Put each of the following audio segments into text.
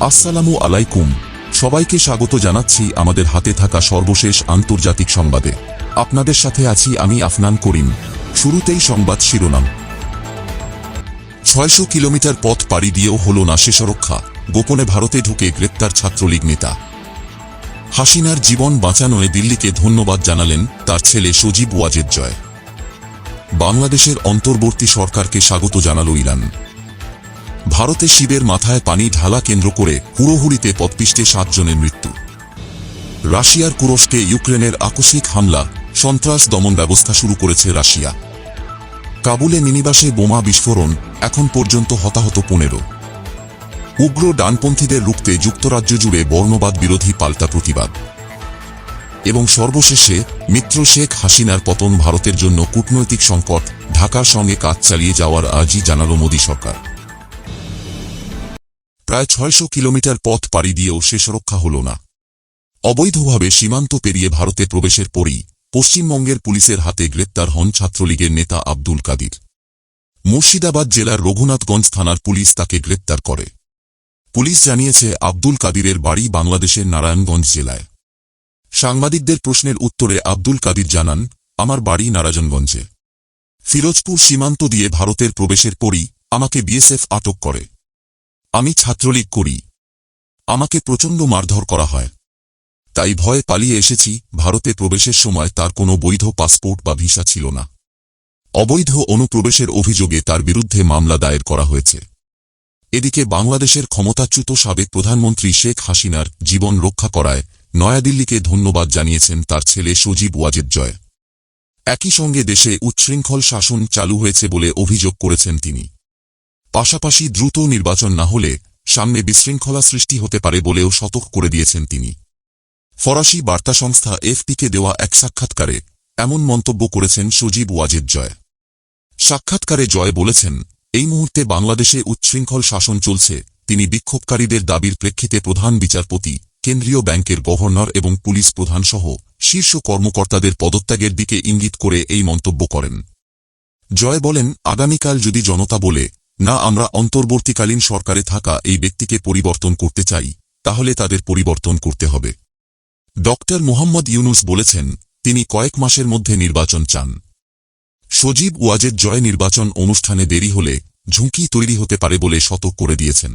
আসসালামু আলাইকুম। সবাইকে স্বাগত জানাচ্ছি আমাদের হাতে থাকা সর্বশেষ আন্তর্জাতিক সংবাদে। আপনাদের সাথে আছি আমি আফনান করিম। শুরুতেই সংবাদ শিরোনাম। ছয়শো কিলোমিটার পথ পাড়ি দিয়েও হল না শেষরক্ষা। গোপনে ভারতে ঢুকে গ্রেপ্তার ছাত্রলীগ নেতা। হাসিনার জীবন বাঁচানোয় দিল্লিকে ধন্যবাদ জানালেন তার ছেলে সজীব ওয়াজেদ জয়। বাংলাদেশের অন্তর্বর্তী সরকারকে স্বাগত জানাল ইরান। ভারতে শিবের মাথায় পানি ঢালা কেন্দ্র করে হুড়োহুড়িতে পথপিষ্টে সাতজনের মৃত্যু। রাশিয়ার কুরস্কে ইউক্রেনের আকস্মিক হামলা, সন্ত্রাস দমন ব্যবস্থা শুরু করেছে রাশিয়া। কাবুলে মিনিবাসে বোমা বিস্ফোরণ, এখন পর্যন্ত হতাহত পনেরো। উগ্র ডানপন্থীদের রুখতে যুক্তরাজ্য জুড়ে বর্ণবাদ বিরোধী পাল্টা প্রতিবাদ। এবং সর্বশেষে মিত্র শেখ হাসিনার পতন ভারতের জন্য কূটনৈতিক সংকট, ঢাকার সঙ্গে কাজ চালিয়ে যাওয়ার আর্জি জানাল মোদী সরকার। প্রায় ছয়শো কিলোমিটার পথ পাড়ি দিয়েও শেষরক্ষা হল না। অবৈধভাবে সীমান্ত পেরিয়ে ভারতে প্রবেশের পরই পশ্চিমবঙ্গের পুলিশের হাতে গ্রেপ্তার হন ছাত্রলীগের নেতা আব্দুল কাদির। মুর্শিদাবাদ জেলার রঘুনাথগঞ্জ থানার পুলিশ তাকে গ্রেপ্তার করে। পুলিশ জানিয়েছে, আব্দুল কাদিরের বাড়ি বাংলাদেশের নারায়ণগঞ্জ জেলায়। সাংবাদিকদের প্রশ্নের উত্তরে আব্দুল কাদির জানান, আমার বাড়ি নারায়ণগঞ্জে। ফিরোজপুর সীমান্ত দিয়ে ভারতের প্রবেশের পরই আমাকে বিএসএফ আটক করে। আমি ছাত্রলীগ করি। আমাকে প্রচণ্ড মারধর করা হয়। তাই ভয়ে পালিয়ে এসেছি, ভারতে প্রবেশের সময় তার কোনো বৈধ পাসপোর্ট বা ভিসা ছিল না। অবৈধ অনুপ্রবেশের অভিযোগে তার বিরুদ্ধে মামলা দায়ের করা হয়েছে। এদিকে বাংলাদেশের ক্ষমতাচ্যুত সাবেক প্রধানমন্ত্রী শেখ হাসিনার জীবন রক্ষা করায় নয়াদিল্লিকে ধন্যবাদ জানিয়েছেন তার ছেলে সজীব ওয়াজেদ জয়। একই সঙ্গে দেশে উচ্ছৃঙ্খল শাসন চালু হয়েছে বলে অভিযোগ করেছেন তিনি। পাশাপাশি দ্রুত নির্বাচন না হলে সামনে বিশৃঙ্খলা সৃষ্টি হতে পারে বলেও সতর্ক করে দিয়েছেন তিনি। ফরাসি বার্তা সংস্থা এফপিকে দেওয়া এক সাক্ষাৎকারে এমন মন্তব্য করেছেন সজীব ওয়াজেদ জয়। সাক্ষাৎকারে জয় বলেছেন, এই মুহূর্তে বাংলাদেশে উচ্ছৃঙ্খল শাসন চলছে। তিনি বিক্ষোভকারীদের দাবির প্রেক্ষিতে প্রধান বিচারপতি, কেন্দ্রীয় ব্যাংকের গভর্নর এবং পুলিশ প্রধান সহ শীর্ষ কর্মকর্তাদের পদত্যাগের দিকে ইঙ্গিত করে এই মন্তব্য করেন। জয় বলেন, আগামীকাল যদি জনতা বলে না আমরা অন্তর্বর্তীকালীন সরকারে থাকা এই ব্যক্তিকে পরিবর্তন করতে চাই, তাহলে তাদের পরিবর্তন করতে হবে। ডক্টর মোহাম্মদ ইউনুস বলেছেন, তিনি কয়েক মাসের মধ্যে নির্বাচন চান। সজীব ওয়াজের জয় নির্বাচন অনুষ্ঠানে দেরি হলে ঝুঁকি তৈরি হতে পারে বলে সতর্ক করে দিয়েছেন।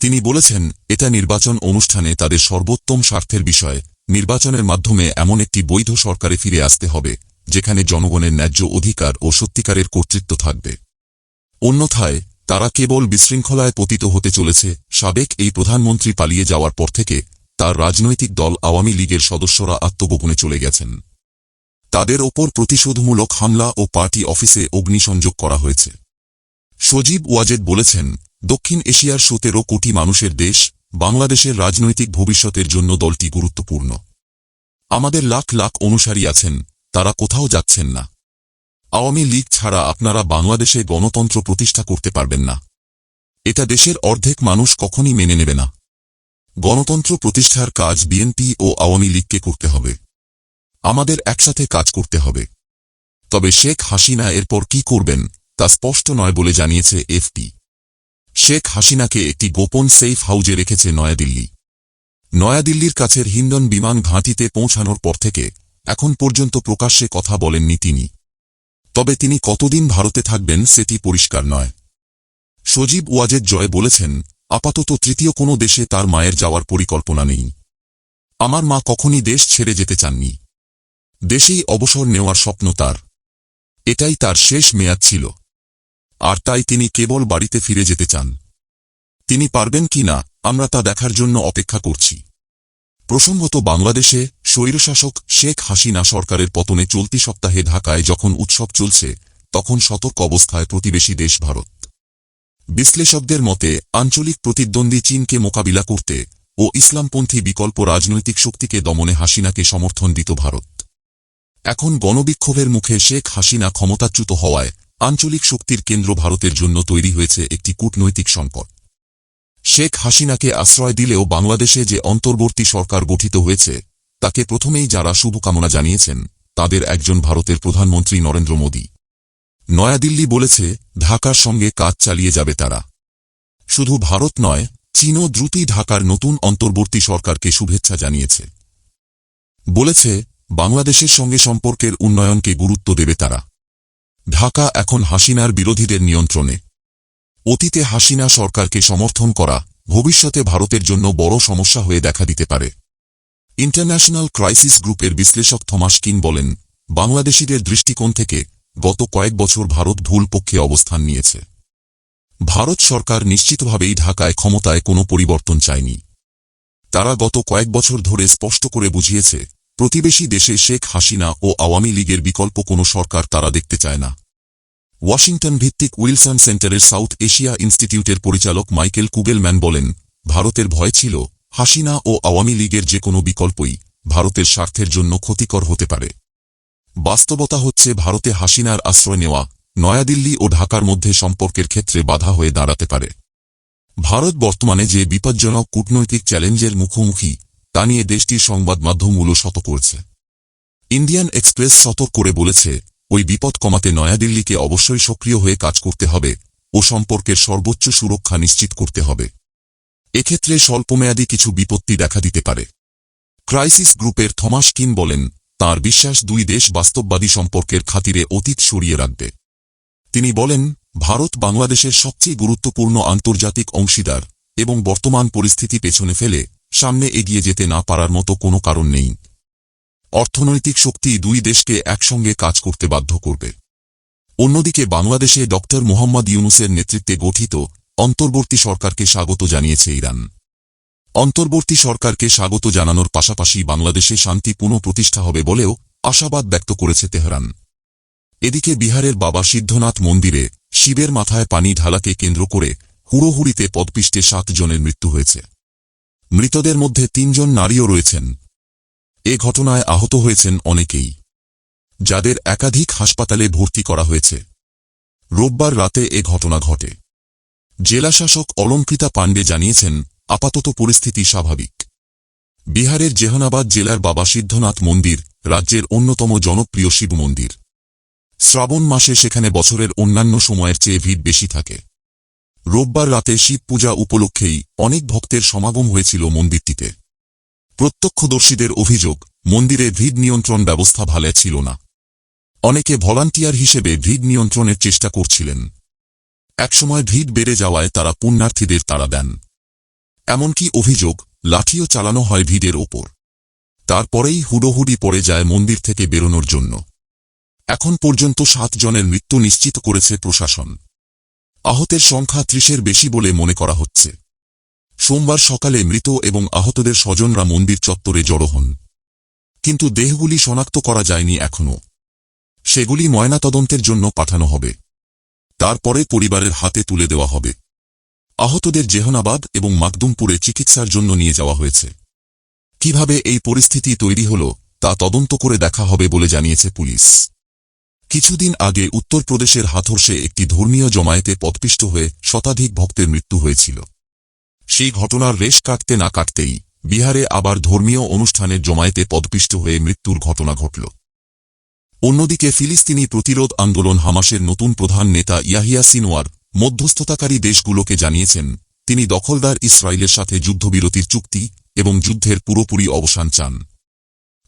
তিনি বলেছেন, এটা নির্বাচন অনুষ্ঠানে তাদের সর্বোত্তম স্বার্থের বিষয়, নির্বাচনের মাধ্যমে এমন একটি বৈধ সরকারে ফিরে আসতে হবে, যেখানে জনগণের ন্যায্য অধিকার ও সত্যিকারের কর্তৃত্ব থাকবে। অন্যথায়, তারা কেবল বিশৃঙ্খলায় পতিত হতে চলেছে, সাবেক এই প্রধানমন্ত্রী পালিয়ে যাওয়ার পর থেকে, তার রাজনৈতিক দল আওয়ামী লীগের সদস্যরা আত্মগোপনে চলে গেছেন। তাদের ওপর প্রতিশোধমূলক হামলা ও পার্টি অফিসে অগ্নিসংযোগ করা হয়েছে। সজীব ওয়াজেদ বলেছেন, দক্ষিণ এশিয়ার সতেরো কোটি মানুষের দেশ, বাংলাদেশের রাজনৈতিক ভবিষ্যতের জন্য দলটি গুরুত্বপূর্ণ। আমাদের লাখ লাখ অনুসারী আছেন, তারা কোথাও যাচ্ছেন না। আওয়ামী লীগ ছাড়া আপনারা বাংলাদেশে গণতন্ত্র প্রতিষ্ঠা করতে পারবেন না। এটা দেশের অর্ধেক মানুষ কখনই মেনে নেবে না। গণতন্ত্র প্রতিষ্ঠার কাজ বিএনপি ও আওয়ামী লীগকে করতে হবে। আমাদের একসাথে কাজ করতে হবে। তবে শেখ হাসিনা এরপর কি করবেন, তা স্পষ্ট নয় বলে জানিয়েছে এফপি শেখ হাসিনাকে একটি গোপন সেফ হাউজে রেখেছে নয়াদিল্লি। নয়াদিল্লির কাছের হিন্দন বিমান ঘাঁটিতে পৌঁছানোর পর থেকে এখন পর্যন্ত প্রকাশ্যে কথা বলেননি তিনি। তবে তিনি কতদিন ভারতে থাকবেন সেটি পরিষ্কার নয়। সজীব ওয়াজেদ জয় বলেছেন, আপাতত তৃতীয় কোনো দেশে তার মায়ের যাওয়ার পরিকল্পনা নেই। আমার মা কখনই দেশ ছেড়ে যেতে চাননি। দেশেই অবসর নেওয়ার স্বপ্ন তার। এটাই তার শেষ মেয়াদ ছিল। আর তাই তিনি কেবল বাড়িতে ফিরে যেতে চান। তিনি পারবেন কি না, আমরা তা দেখার জন্য অপেক্ষা করছি। প্রসঙ্গত বাংলাদেশে স্বৈরশাসক শেখ হাসিনা সরকারের পতনে চলতি সপ্তাহে ঢাকায় যখন উৎসব চলছে, তখন সতর্ক অবস্থায় প্রতিবেশী দেশ ভারত। বিশ্লেষকদের মতে, আঞ্চলিক প্রতিদ্বন্দ্বী চীনকে মোকাবিলা করতে ও ইসলামপন্থী বিকল্প রাজনৈতিক শক্তিকে দমনে হাসিনাকে সমর্থন দিত ভারত। এখন গণবিক্ষোভের মুখে শেখ হাসিনা ক্ষমতাচ্যুত হওয়ায় আঞ্চলিক শক্তির কেন্দ্র ভারতের জন্য তৈরি হয়েছে একটি কূটনৈতিক সংকট। শেখ হাসিনাকে আশ্রয় দিলেও বাংলাদেশে যে অন্তর্বর্তী সরকার গঠিত হয়েছে, তাকে প্রথমেই যারা শুভকামনা জানিয়েছেন, তাদের একজন ভারতের প্রধানমন্ত্রী নরেন্দ্র মোদী। নয়াদিল্লি বলেছে, ঢাকার সঙ্গে কাজ চালিয়ে যাবে তারা। শুধু ভারত নয়, চীনও দ্রুতই ঢাকার নতুন অন্তর্বর্তী সরকারকে শুভেচ্ছা জানিয়েছে। বলেছে, বাংলাদেশের সঙ্গে সম্পর্কের উন্নয়নকে গুরুত্ব দেবে তারা। ঢাকা এখন হাসিনার বিরোধীদের নিয়ন্ত্রণে। অতীতে হাসিনা সরকারকে সমর্থন করা ভবিষ্যতে ভারতের জন্য বড় সমস্যা হয়ে দেখা দিতে পারে। ইন্টারন্যাশনাল ক্রাইসিস গ্রুপের বিশ্লেষক থমাস কিন বলেন, বাংলাদেশিদের দৃষ্টিকোণ থেকে গত কয়েক বছর ভারত ভুল পক্ষে অবস্থান নিয়েছে। ভারত সরকার নিশ্চিতভাবেই ঢাকায় ক্ষমতায় কোনো পরিবর্তন চায়নি। তারা গত কয়েক বছর ধরে স্পষ্ট করে বুঝিয়েছে, প্রতিবেশী দেশে শেখ হাসিনা ও আওয়ামী লীগের বিকল্প কোনো সরকার তারা দেখতে চায় না। ওয়াশিংটন ভিত্তিক উইলসন সেন্টারের সাউথ এশিয়া ইনস্টিটিউটের পরিচালক মাইকেল কুগেলম্যান বলেন, ভারতের ভয় ছিল, হাসিনা ও আওয়ামী লীগের যে কোনো বিকল্পই ভারতের স্বার্থের জন্য ক্ষতিকর হতে পারে। বাস্তবতা হচ্ছে ভারতে হাসিনার আশ্রয় নেওয়া নয়াদিল্লি ও ঢাকার মধ্যে সম্পর্কের ক্ষেত্রে বাধা হয়ে দাঁড়াতে পারে। ভারত বর্তমানে যে বিপজ্জনক কূটনৈতিক চ্যালেঞ্জের মুখোমুখি, তা নিয়ে দেশটির সংবাদ মাধ্যমগুলো শত করছে। ইন্ডিয়ান এক্সপ্রেস সতর্ক করে বলেছে ওই বিপদ কমাতে নয়াদিল্লিকে অবশ্যই সক্রিয় হয়ে কাজ করতে হবে ও সম্পর্কের সর্বোচ্চ সুরক্ষা নিশ্চিত করতে হবে। এক্ষেত্রে স্বল্পমেয়াদী কিছু বিপত্তি দেখা দিতে পারে। ক্রাইসিস গ্রুপের থমাস কিন বলেন, তার বিশ্বাস দুই দেশ বাস্তববাদী সম্পর্কের খাতিরে অতীত সরিয়ে রাখবে। তিনি বলেন, ভারত বাংলাদেশের সবচেয়ে গুরুত্বপূর্ণ আন্তর্জাতিক অংশীদার এবং বর্তমান পরিস্থিতি পেছনে ফেলে সামনে এগিয়ে যেতে না পারার মতো কোনো কারণ নেই। অর্থনৈতিক শক্তি দুই দেশকে একসঙ্গে কাজ করতে বাধ্য করবে। অন্যদিকে বাংলাদেশে ড. মোহাম্মদ ইউনুসের নেতৃত্বে গঠিত অন্তর্বর্তী সরকারকে স্বাগত জানিয়েছে ইরান। অন্তর্বর্তী সরকারকে স্বাগত জানানোর পাশাপাশি বাংলাদেশে শান্তি পুনঃপ্রতিষ্ঠা হবে বলেও আশাবাদ ব্যক্ত করেছে তেহরান। এদিকে বিহারের বাবা সিদ্ধনাথ মন্দিরে শিবের মাথায় পানি ঢালাকে কেন্দ্র করে হুড়োহুড়িতে পদপিষ্টে সাত জনের মৃত্যু হয়েছে। মৃতদের মধ্যে তিনজন নারীও রয়েছেন। এ ঘটনায় আহত হয়েছেন অনেকেই, যাদের একাধিক হাসপাতালে ভর্তি করা হয়েছে। রোববার রাতে এ ঘটনা ঘটে। জেলাশাসক অলঙ্কৃতা পাণ্ডে জানিয়েছেন, আপাতত পরিস্থিতি স্বাভাবিক। বিহারের জেহানাবাদ জেলার বাবা সিদ্ধনাথ মন্দির, রাজ্যের অন্যতম জনপ্রিয় শিব মন্দির। শ্রাবণ মাসে সেখানে বছরের অন্যান্য সময়ের চেয়ে ভিড় বেশি থাকে। রোববার রাতে শিব পূজা উপলক্ষেই অনেক ভক্তের সমাগম হয়েছিল মন্দিরটিতে। প্রত্যক্ষদর্শীদের অভিযোগ, মন্দিরে ভিড় নিয়ন্ত্রণ ব্যবস্থা ভালো ছিল না। অনেকে ভলান্টিয়ার হিসেবে ভিড় নিয়ন্ত্রণের চেষ্টা করছিলেন। একসময় ভিড় বেড়ে যাওয়ায় তারা পুণ্যার্থীদের তাড়া দেন। এমনকি অভিযোগ, লাঠিও চালানো হয় ভিড়ের ওপর। তারপরেই হুড়োহুড়ি পড়ে যায় মন্দির থেকে বেরোনোর জন্য। এখন পর্যন্ত সাত জনের মৃত্যু নিশ্চিত করেছে প্রশাসন। আহতের সংখ্যা ত্রিশের বেশি বলে মনে করা হচ্ছে। সোমবার সকালে মৃত এবং আহতদের স্বজনরা মন্দির চত্বরে জড়ো হন। কিন্তু দেহগুলি শনাক্ত করা যায়নি এখনও। সেগুলি ময়নাতদন্তের জন্য পাঠানো হবে। তারপরে পরিবারের হাতে তুলে দেওয়া হবে। আহতদের জেহনাবাদ এবং মাকদুমপুরে চিকিৎসার জন্য নিয়ে যাওয়া হয়েছে। কীভাবে এই পরিস্থিতি তৈরি হল, তা তদন্ত করে দেখা হবে বলে জানিয়েছে পুলিশ। কিছুদিন আগে উত্তরপ্রদেশের হাথরসে একটি ধর্মীয় জমায়েতে পদপিষ্ট হয়ে শতাধিক ভক্তের মৃত্যু হয়েছিল। সেই ঘটনার রেশ কাটতে না কাটতেই বিহারে আবার ধর্মীয় অনুষ্ঠানে জমায়েতে পদপিষ্ট হয়ে মৃত্যুর ঘটনা ঘটল। অন্যদিকে ফিলিস্তিনি প্রতিরোধ আন্দোলন হামাসের নতুন প্রধান নেতা ইয়াহিয়া সিনোয়ার মধ্যস্থতাকারী দেশগুলোকে জানিয়েছেন, তিনি দখলদার ইসরায়েলের সাথে যুদ্ধবিরতির চুক্তি এবং যুদ্ধের পুরোপুরি অবসান চান।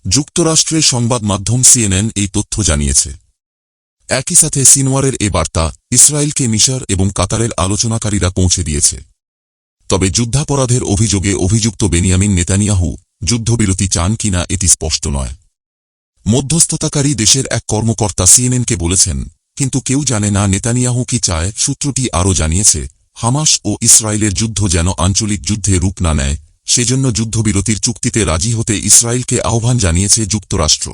যুক্তরাষ্ট্রের সংবাদ মাধ্যম সিএনএন এই তথ্য জানিয়েছে। একই সাথে সিনোয়ারের এ বার্তা ইসরায়েলকে মিশর এবং কাতারের আলোচনাকারীরা পৌঁছে দিয়েছে। তবে যুদ্ধাপরাধের অভিযোগে অভিযুক্ত বেনিয়ামিন নেতানিয়াহু যুদ্ধবিরতি চান কিনা এটি স্পষ্ট নয়। মধ্যস্থতাকারী দেশের এক কর্মকর্তা সিএনএনকে বলেছেন, কিন্তু কেউ জানে না নেতানিয়াহু কি চায়, সূত্রটি আরও জানিয়েছে, হামাস ও ইসরায়েলের যুদ্ধ যেন আঞ্চলিক যুদ্ধে রূপ না নেয়, সেজন্য যুদ্ধবিরতির চুক্তিতে রাজি হতে ইসরায়েলকে আহ্বান জানিয়েছে যুক্তরাষ্ট্র।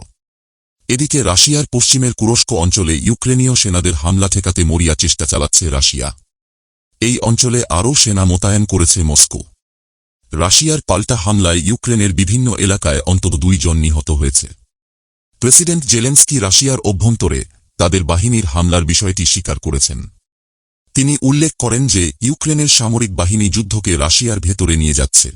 এদিকে রাশিয়ার পশ্চিমের কুরস্ক অঞ্চলে ইউক্রেনীয় সেনাদের হামলা ঠেকাতে মরিয়া চেষ্টা চালাচ্ছে রাশিয়া। এই অঞ্চলে আরও সেনা মোতায়েন করেছে মস্কো। রাশিয়ার পাল্টা হামলায় ইউক্রেনের বিভিন্ন এলাকায় অন্তত দুইজন নিহত হয়েছে। প্রেসিডেন্ট জেলেন্সকি রাশিয়ার অভ্যন্তরে তাদের বাহিনীর হামলার বিষয়টি স্বীকার করেছেন। তিনি উল্লেখ করেন যে ইউক্রেনের সামরিক বাহিনী যুদ্ধকে রাশিয়ার ভেতরে নিয়ে যাচ্ছে।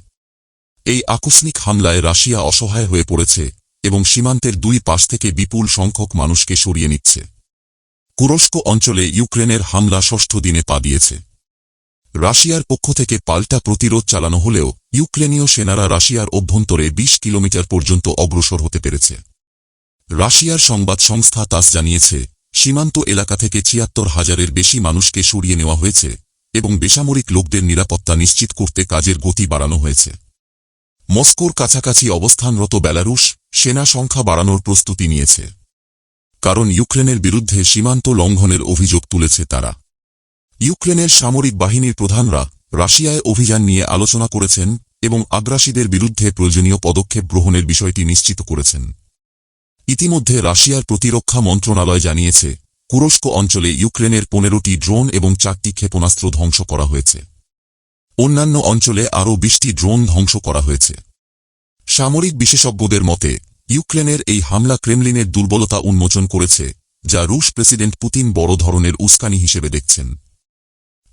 এই আকস্মিক হামলায় রাশিয়া অসহায় হয়ে পড়েছে এবং সীমান্তের দুই পাশ থেকে বিপুল সংখ্যক মানুষকে সরিয়ে নিচ্ছে। কুরস্ক অঞ্চলে ইউক্রেনের হামলা ষষ্ঠ দিনে পা দিয়েছে। রাশিয়ার পক্ষ থেকে পাল্টা প্রতিরোধ চালানো হলেও ইউক্রেনীয় সেনারা রাশিয়ার অভ্যন্তরে ২০ কিলোমিটার পর্যন্ত অগ্রসর হতে পেরেছে। রাশিয়ার সংবাদ সংস্থা তাস জানিয়েছে, সীমান্ত এলাকা থেকে ছিয়াত্তর হাজারের বেশি মানুষকে সরিয়ে নেওয়া হয়েছে এবং বেসামরিক লোকদের নিরাপত্তা নিশ্চিত করতে কাজের গতি বাড়ানো হয়েছে। মস্কোর কাছাকাছি অবস্থানরত বেলারুশ সেনা সংখ্যা বাড়ানোর প্রস্তুতি নিয়েছে। কারণ ইউক্রেনের বিরুদ্ধে সীমান্ত লঙ্ঘনের অভিযোগ তুলেছে তারা। ইউক্রেনের সামরিক বাহিনীর প্রধানরা রাশিয়ায় অভিযান নিয়ে আলোচনা করেছেন এবং আগ্রাসীদের বিরুদ্ধে প্রয়োজনীয় পদক্ষেপ গ্রহণের বিষয়টি নিশ্চিত করেছেন। ইতিমধ্যে রাশিয়ার প্রতিরক্ষা মন্ত্রণালয় জানিয়েছে, কুরস্ক অঞ্চলে ইউক্রেনের পনেরোটি ড্রোন এবং চারটি ক্ষেপণাস্ত্র ধ্বংস করা হয়েছে। অন্যান্য অঞ্চলে আরও বিশটি ড্রোন ধ্বংস করা হয়েছে। সামরিক বিশেষজ্ঞদের মতে, ইউক্রেনের এই হামলা ক্রেমলিনের দুর্বলতা উন্মোচন করেছে, যা রুশ প্রেসিডেন্ট পুতিন বড় ধরনের উস্কানি হিসেবে দেখছেন।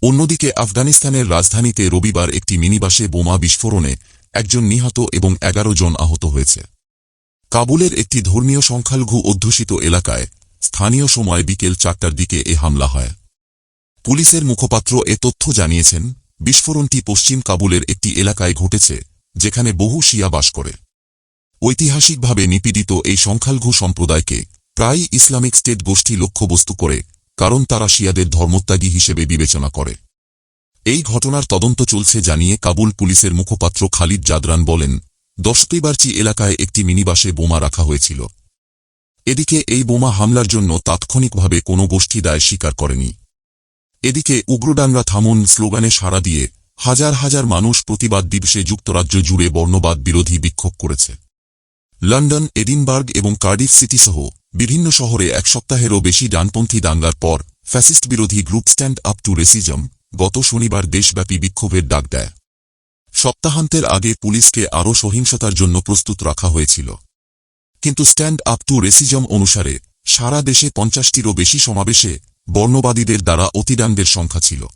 অন্যদিকে আফগানিস্তানের রাজধানীতে রবিবার একটি মিনিবাসে বোমা বিস্ফোরণে একজন নিহত এবং এগারো জন আহত হয়েছে। কাবুলের একটি ধর্মীয় সংখ্যালঘু অধ্যুষিত এলাকায় স্থানীয় সময় বিকেল চারটার দিকে এ হামলা হয়। পুলিশের মুখপাত্র এ তথ্য জানিয়েছেন, বিস্ফোরণটি পশ্চিম কাবুলের একটি এলাকায় ঘটেছে, যেখানে বহু শিয়া বাস করে। ঐতিহাসিকভাবে নিপীড়িত এই সংখ্যালঘু সম্প্রদায়কে প্রায়ই ইসলামিক স্টেট গোষ্ঠী লক্ষ্যবস্তু করে কারণ তারা শিয়াদের ধর্মত্যাগী হিসেবে বিবেচনা করে। এই ঘটনার তদন্ত চলছে জানিয়ে কাবুল পুলিশের মুখপাত্র খালিদ জাদরান বলেন দশতিবারচি এলাকায় একটি মিনিবাসে বোমা রাখা হয়েছিল। এদিকে এই বোমা হামলার জন্য তাৎক্ষণিকভাবে কোনো গোষ্ঠী দায় স্বীকার করেনি। এদিকে উগ্রডানরা থামুন স্লোগানে সাড়া দিয়ে হাজার হাজার মানুষ প্রতিবাদ দিবসে যুক্তরাজ্য জুড়ে বর্ণবাদ বিরোধী বিক্ষোভ করেছে। লন্ডন, এডিনবার্গ এবং কার্ডিফ সিটিসহ বিভিন্ন শহরে এক সপ্তাহেরও বেশি ডানপন্থী দাঙ্গার পর, ফ্যাসিস্ট বিরোধী group stand up to racism গত শনিবার দেশব্যাপী বিক্ষোভের ডাক দেয়। সপ্তাহান্তের আগে পুলিশকে আরও সহিংসতার জন্য প্রস্তুত রাখা হয়েছিল। কিন্তু স্ট্যান্ড আপ টু রেসিজম অনুসারে, সারা দেশে পঞ্চাশটিরও বেশি সমাবেশে বর্ণবাদীদের দ্বারা অতিদানদের সংখ্যা ছিল।